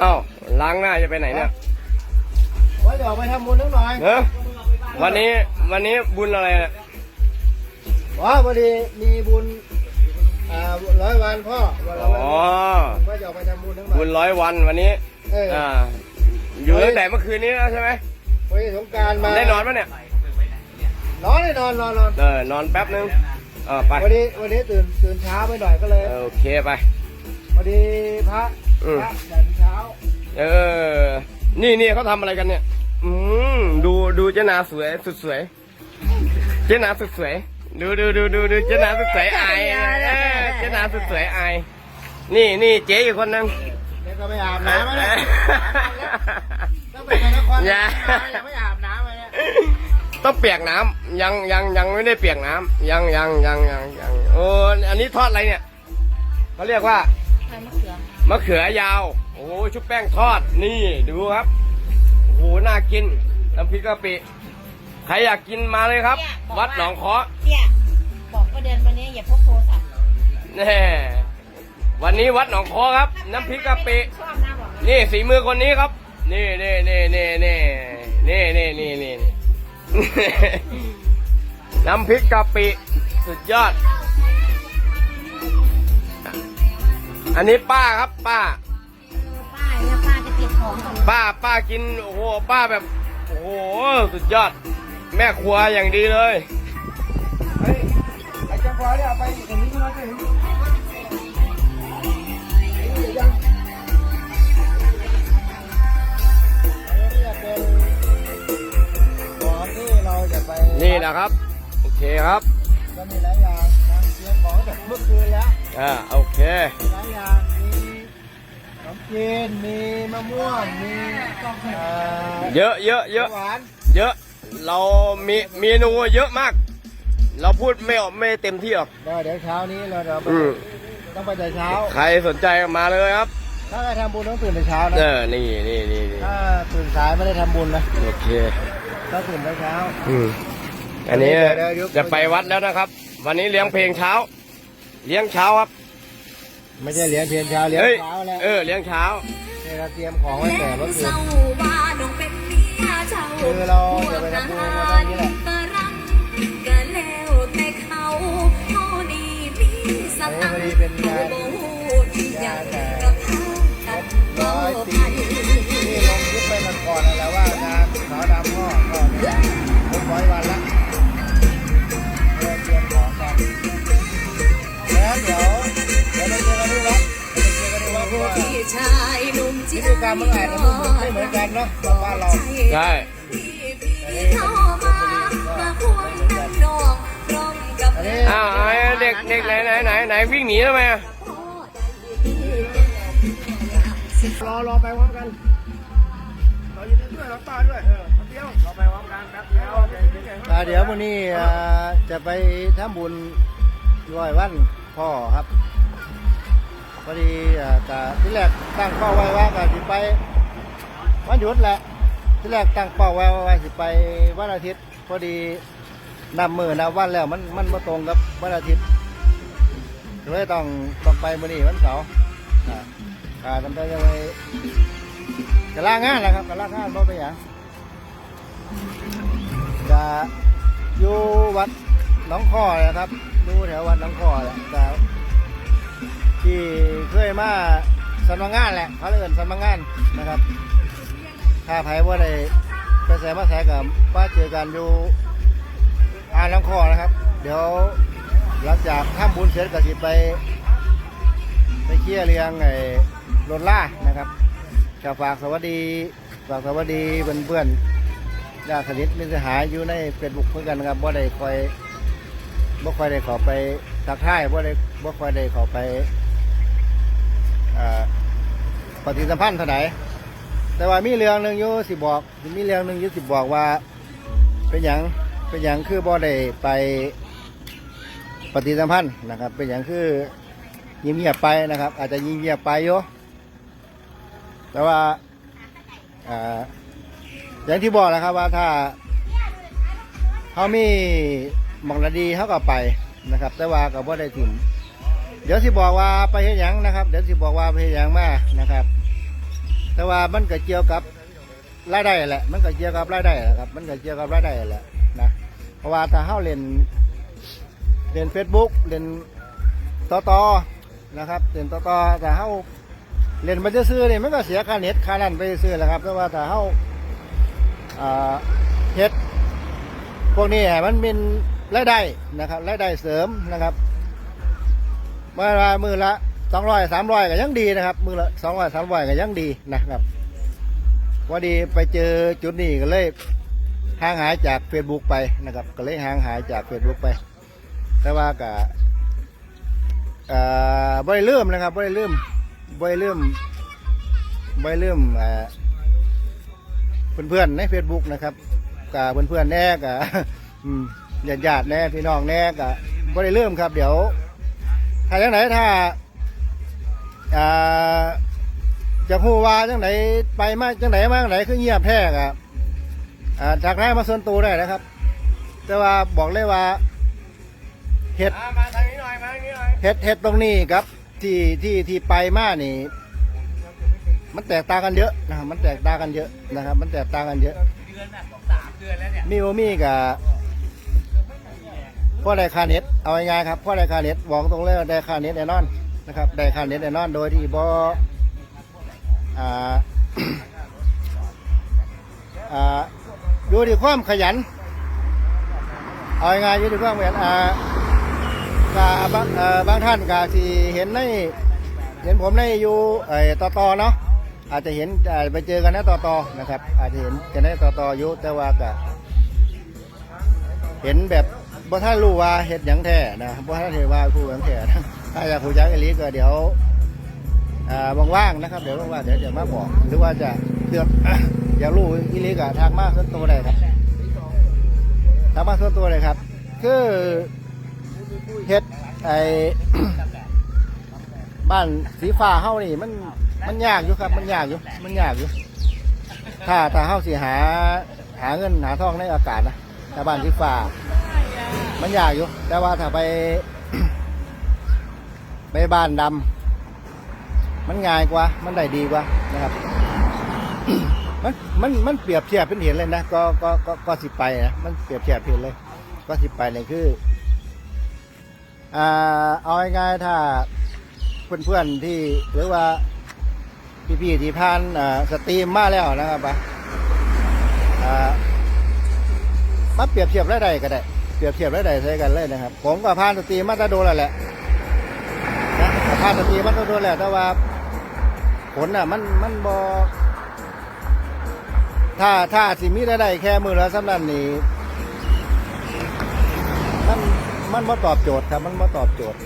เอ้าล้างหน้าจะไปไหนเนี่ยว่าจะออกไปทำบุญนิดหน่อยเนอะวันนี้วันนี้บุญอะไรเนี่ยว่าพอดีมีบุญอ่าร้อยวันพ่อวันละอ๋วัอนว่าจะออกไปทำบุญนิดหน่อยบุญร้อยวันวันนี้เอออ่าอยู่ตั้งแต่เมื่อคืนนี้แล้วใช่ไหมพอดีสงกรารมาได้นอนปะเนี่ยนอนได้นอนนอนนอนเออนอนแป๊บนึงเออไปวันนี้วันนี้ตื่นตื่นเช้าไปหน่อยก็เลยเออโอเคไปพอดีพระอืมพระแดด เช้าเออ นี่นี่เขาทำอะไรกันเนี่ย อืมดูดูเจนาสวยสุดสวย เจนาสุดสวย ดูดูดูดูดูเจนาสุดสวยอายเออเจนาสุดสวยอาย นี่นี่เจ๊อีกคนนึงเดี๋ยวก็ไปอาบน้ำมาเลยต้องไปนครอย่ายังไม่อาบน้ำเลยเนี่ยต้องเปียกน้ำยังยังยังไม่ได้เปียกน้ำยังยังยังยังยังโอ้อันนี้ทอดอะไรเนี่ยเขาเรียกว่าใส่มะเขือมะเขือยาว โอ้ชุบแป้งทอดนี่ดูครับโอ้โหน่ากินน้ำพริกกะปิใครอยากกินมาเลยครับวัดหนองเคาะเนี่ยบอกว่าเดือนวันนี้อย่าพกโทรศัพท์แน่วันนี้วัดหนองเคอครับ น้ำพริกกะปิชอบนะบอกนี่สีมือคนนี้ครับ นี่นี่นี่นี่นี่นี่นี่นี่นี่ น้ำพริกกะปิสุดยอด อันนี้ป้าครับป้าป้าเนี่ย ป้าจะเก็บของก่อนป้าป้ากินโอ้โหป้าแบบ โอ้โหสุดยอด แม่ครัวอย่างดีเลยเฮ้ยไอ้จังหวะเนี่ยเอาไปอีกตรงนี้ก็มาถึงเดี๋ยวยังอันนี้จะเป็นของที่เราจะไปนี่นะครับ โอเคครับก็มีหลายอย่างนะเตรียมของจากเมื่อคืนแล้วอ่าโอเคมีหลายอย่างมีขนม จีนมีมะม่วงมีเอ่อเยอะเยอะเยอะหวานเยอะ เรามีเมนูเยอะมาก เราพูดไม่ออกไม่เต็มที่หรอกเดี๋ยวเดี๋ยวเช้านี้เราจะอืมต้องไปแต่เช้า ใครสนใจมาเลยครับ ถ้าใครทำบุญต้องตื่นแต่เช้านะเออ นี่นี่นี่นี่ถ้าตื่นสายไม่ได้ทำบุญนะโอเค ต้องตื่นแต่เช้า อืม อันนี้เดี๋ยวเดี๋ยว จะไปวัดแล้วนะครับ วันนี้เลี้ยงเพลงเช้า เลี้ยงเช้าครับ ไม่ใช่เลี้ยงเพียงเช้าเลี้ยงเช้าแล้วเออเลี้ยงเช้าเนี่ยเราเตรียมของไว้แต่รถอื่นคือเราจะไปทำบุญมาได้นี่แหละพอดีเป็นงานยาแต่ร้อยปี รรมมันอาจจะไม่เหมือนกันเนาะของบ้านเราใช่พี่เข้ามามาควงนั่งนองพร้อมกับอันนี้อ้าวไอ้เด็กเด็กไหนไหนไหนไหนวิ่งหนีทำไมอะรอรอไปพร้อมกันเรายินดีด้วยรับป้าด้วยเออเดียวรอไปพร้อมกันแป๊บเดียวเดี๋ยววันนี้อ่าจะไปทำบุญร้อยวันพ่อครับ พอดีอ่ากะที่แรกตั้งเป้าไว้ว่ากะสิไปวันหยุดแหละที่แรกตั้งเป้าไว้ว่าสิไปวันอาทิตย์ พอดีนับมือนับวันแล้วมันมันมาตรงกับวันอาทิตย์ก็เลยต้องต้องไปมื้อนี้วันเสาร์อ่าอ่าทำได้ยังไงจะล่างงานแหละครับจะล่างงานเพราะไปอย่างจะอยู่วัดหน้องข้อนะครับอยู่แถววัดหน้องข้อแหละแต่ ที่เคยมาสำนักงานแหละเขาเรียกสำนักงานนะครับถ้าไผว่าได้ไปใส่มาใส่กับป้าเจอกันอยู่อ่านหน้องข้อนะครับ เดี๋ยวหลังจากทำบุญเสร็จก็สิไป ไปเคลียเรียงไอ้รถล่านะครับกับฝากสวัสดีฝากสวัสดีเพื่อนเพื่อนๆญาติสนิทมิตรสหายอยู่ในเฟซบุ๊กเพื่อนกันนะครับบ่ได้คอยบ่คอยได้ขอไปทักทายบ่ได้บ่คอยได้ขอไป ปฏิสัมพันธ์เท่าไหร่แต่ว่ามีเรื่องหนึ่งอยู่สิบอก มีเรื่องหนึ่งอยู่สิบอกว่า เป็นอย่างเป็นอย่างคือบ่ได้ไปปฏิสัมพันธ์นะครับ เป็นอย่างคือยิงเงียบไปนะครับ อาจจะยิงเงียบไปโยแต่ว่าอ่าอย่างที่บอกนะครับว่าถ้าเขามีหมองระดีเขาก็ไปนะครับ แต่ว่าก็บ่ได้ถิ่ม เดี๋ยวสิบอกว่าไปเฮ็ดหยังนะครับ เดี๋ยวสิบอกว่าไปเฮ็ดหยังมานะครับ แต่ว่ามันก็เกี่ยวกับรายได้แหละ มันก็เกี่ยวกับรายได้แหละครับ มันก็เกี่ยวกับรายได้แหละนะเพราะว่าถ้าเฮาเล่นเล่น Facebook เล่นต่อต่อนะครับเล่นต่อต่อแต่เฮาเล่นมันจะซื้อเนี่ยมันก็เสียค่าเน็ตค่านั่นไปซื้อแหละครับ แต่ว่าถ้าเฮาอ่าเฮ็ดพวกนี้ให้มันเป็นรายได้นะครับรายได้เสริมนะครับ มื่อละมือละสองร้อยสามร้อยก็ยังดีนะครับ มือละสองร้อยสามร้อยก็ยังดีนะครับว่าดีไปเจอจุดนี้ก็เลยห่างหายจาก Facebook ไปนะครับ ก็เลยห่างหายจาก Facebook ไป แต่ว่าก็อ่อบ่ได้ลืมนะครับบ่ได้ลืมบ่ได้ลืมบ่ได้ลืมเอ่อเพื่อนๆใน Facebook นะครับกับเพื่อนๆแน่กับญาติญาติๆแน่พี่น้องแน่กับบ่ได้ลืมครับ เดี๋ยว ถ้าจังไหนถ้าอ่าจะพูดว่าจังไหนไปมาจังไหนมาจังไหนคือเงียบแท้อะอ่าจากนั้นมาส่วนตัวได้นะครับ แต่ว่าบอกเลยว่าเห็ดมาทางนี้หน่อยมาทางนี้หน่อยเห็ดเห็ดตรงนี้ครับ ที่ที่ที่ไปมานี่ มันแตกต่างกันเยอะนะครับมันแตกต่างกันเยอะนะครับ มันแตกต่างกันเยอะเดือนน่ะบอกสามเดือนแล้วเนี่ยมีโอมี่กับ พ่อได้คาเน็ตเอาง่ายๆครับพ่อได้คาเน็ตบอกตรงเลยว่าได้คาเน็ตแน่นอนนะครับได้คาเน็ตแน่นอนโดยที่บอ่าอ่าอยู่ที่ความขยันเอาง่ายๆอยู่ที่ความขยันอ่ากาบางบางท่านกาที่เห็นในเห็นผมในอยู่ไอ้ต่อต่อเนาะอาจจะเห็นไปเจอกันในต่อต่อนะครับ อาจจะเห็นกันในต่อต่ออยู่แต่ว่ากะเห็นแบบ บ่ท่านรู้ว่าเห็ดหยังแท้นะบ่ท่านเห็นว่าผู้หยังแท้นะถ้าอยากผู้จักอีหลีก็เดี๋ยวอ่าว่างๆนะครับ เดี๋ยวว่างๆเดี๋ยวจะมาบอกหรือว่าจะเดือดอยากรู้อีหลีก็ทางมาส่วนตัวได้ครับทางมาส่วนตัวเลยครับ คือเห็ดไอบ้านสีฟ้าเฮานี่มันมันยากอยู่ครับ มันยากอยู่มันยากอยู่ ถ้าถ้าเฮาสิหาหาเงินหาทองในอากาศนะถ้าบ้านสีฟ้า มันยากอยู่ แต่ว่าถ้าไป ไปบ้านดำมันง่ายกว่า มันได้ดีกว่านะครับ มันมันมันเปรียบเทียบเป็นเห็นเลยนะก็ก็ก็ก็สิไปนะมันเปรียบเทียบเห็นเลย ก็สิไปเนี่ยคืออ่าเอาง่ายๆถ้าเพื่อนๆที่หรือว่าพี่ๆที่ผ่านอ่าสตรีมมาแล้วนะครับปะอ่ามาเปรียบเทียบได้ก็ได้ เปรียบเทียบรายได้ใช้กันเลยนะครับ ผมก็ผ่านสตรีมาตะโดนแล้วแหละนะก็ผ่านสตรีมาตะโดนแล้วแต่ว่าผลอะมันมันบอถ้าถ้าสิมีรายได้แค่มือละสำนันนี่มันมันมาตอบโจทย์ครับมันมาตอบโจทย์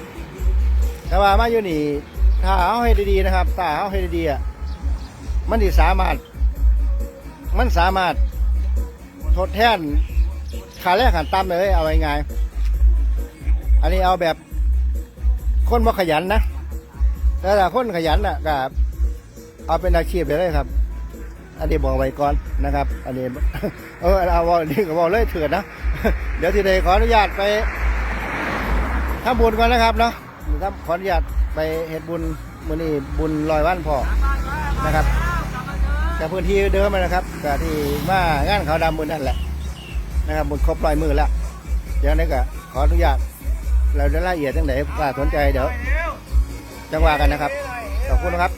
แต่ว่ามาอยู่นี่ถ้าเอาให้ดีๆนะครับถ้าเอาให้ดีๆอะมันสามารถ มันสามารถทดแทน ขาแรกขันต่ำเลยเอาง่ายๆอันนี้เอาแบบคนบ่ขยันนะแต่ถ้าคนขยันน่ะก็เอาเป็นอาชีพไปเลยครับ อันนี้บอกไว้ก่อนนะครับ อันนี้เออเอาบอกนี่ก็บอกเลยเถื่อนนะเดี๋ยวทีเดขออนุญาตไปทำบุญก่อนนะครับเนาะครับขออนุญาตไปเฮ็ดบุญมื้อนี้บุญลอยวันพอนะครับจากพื้นที่เดิมนะครับจากที่มางานเขาดำบุญนั่นแหละ นะครับบุญครบร้อยมือแล้ว เดี๋ยวนี้ก็ขออนุญาตเราจะรายละเอียดตั้งไหนว่าสนใจเดี๋ยวจังหวะกันนะครับขอบคุณนะครับ